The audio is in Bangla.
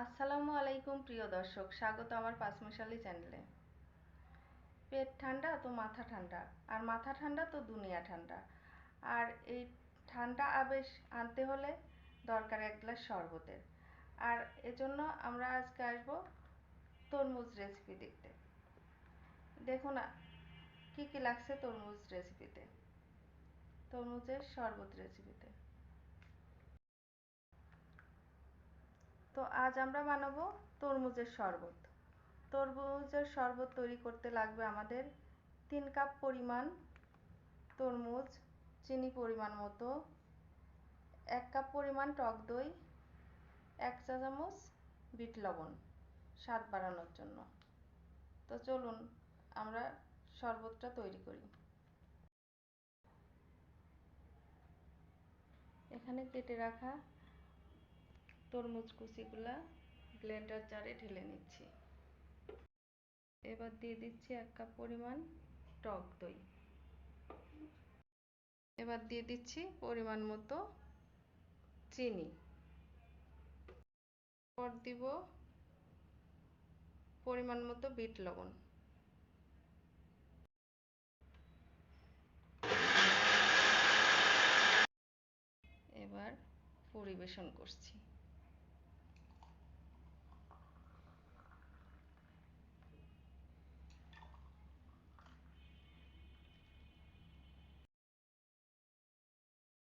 আসসালামু আলাইকুম, প্রিয় দর্শক। স্বাগত আমার পাঁচমিশালি চ্যানেলে। পেট ঠান্ডা তো মাথা ঠান্ডা, আর মাথা ঠান্ডা তো দুনিয়া ঠান্ডা। আর এই ঠান্ডা আবেশ আনতে হলে দরকার এক গ্লাস শরবতের। আর এজন্য আমরা আজকে আসব তরমুজ রেসিপি দেখতে। দেখুন কি কি লাগছে তরমুজ রেসিপিতে তরমুজের শরবত রেসিপিতে তো আজ আমরা বানাবো তরমুজের শরবত। তরমুজের শরবত তৈরি করতে লাগবে আমাদের তিন কাপ পরিমাণ তরমুজ, চিনি পরিমাণ মতো, এক কাপ পরিমাণ টক দই, এক চা চামচ বিট লবণ স্বাদ বাড়ানোর জন্য। তো চলুন আমরা শরবতটা তৈরি করি। এখানে কেটে রাখা তরমুজ কুচিগুলা ব্লেন্ডার জারে ঢেলে নিচ্ছি। এবার দিয়ে দিচ্ছি এক কাপ পরিমাণ টক দই। এবার দিয়ে দিচ্ছি পরিমাণ মতো চিনি। পর দিব পরিমাণ মতো বিট লবণ। এবার পরিবেশন করছি।